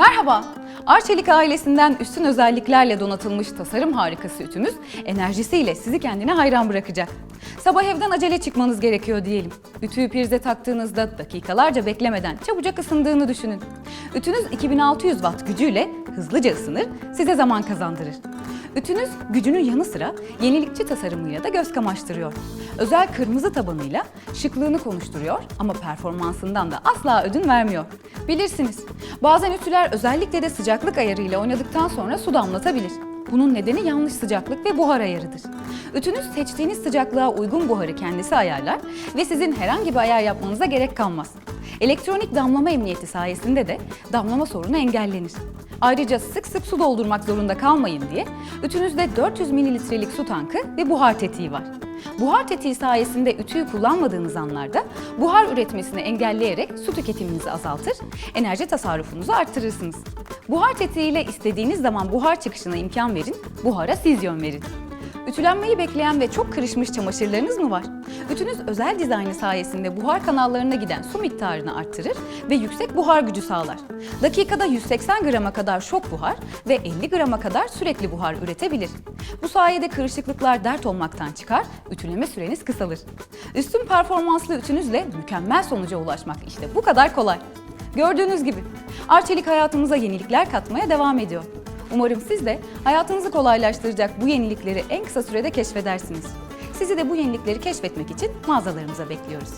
Merhaba. Arçelik ailesinden üstün özelliklerle donatılmış tasarım harikası ütümüz enerjisiyle sizi kendine hayran bırakacak. Sabah evden acele çıkmanız gerekiyor diyelim. Ütüyü prize taktığınızda dakikalarca beklemeden çabucak ısındığını düşünün. Ütünüz 2600 watt gücüyle hızlıca ısınır, size zaman kazandırır. Ütünüz gücünün yanı sıra yenilikçi tasarımıyla da göz kamaştırıyor. Özel kırmızı tabanıyla şıklığını konuşturuyor ama performansından da asla ödün vermiyor. Bilirsiniz, bazen ütüler özellikle de sıcaklık ayarıyla oynadıktan sonra su damlatabilir. Bunun nedeni yanlış sıcaklık ve buhar ayarıdır. Ütünüz seçtiğiniz sıcaklığa uygun buharı kendisi ayarlar ve sizin herhangi bir ayar yapmanıza gerek kalmaz. Elektronik damlama emniyeti sayesinde de damlama sorunu engellenir. Ayrıca sık sık su doldurmak zorunda kalmayın diye ütünüzde 400 mililitrelik su tankı ve buhar tetiği var. Buhar tetiği sayesinde ütüyü kullanmadığınız anlarda buhar üretmesini engelleyerek su tüketiminizi azaltır, enerji tasarrufunuzu arttırırsınız. Buhar tetiğiyle istediğiniz zaman buhar çıkışına imkan verin, buhara siz yön verin. Ütülenmeyi bekleyen ve çok kırışmış çamaşırlarınız mı var? Ütünüz özel dizaynı sayesinde buhar kanallarına giden su miktarını arttırır ve yüksek buhar gücü sağlar. Dakikada 180 grama kadar şok buhar ve 50 grama kadar sürekli buhar üretebilir. Bu sayede kırışıklıklar dert olmaktan çıkar, ütüleme süreniz kısalır. Üstün performanslı ütünüzle mükemmel sonuca ulaşmak işte bu kadar kolay. Gördüğünüz gibi Arçelik hayatımıza yenilikler katmaya devam ediyor. Umarım siz de hayatınızı kolaylaştıracak bu yenilikleri en kısa sürede keşfedersiniz. Sizi de bu yenilikleri keşfetmek için mağazalarımıza bekliyoruz.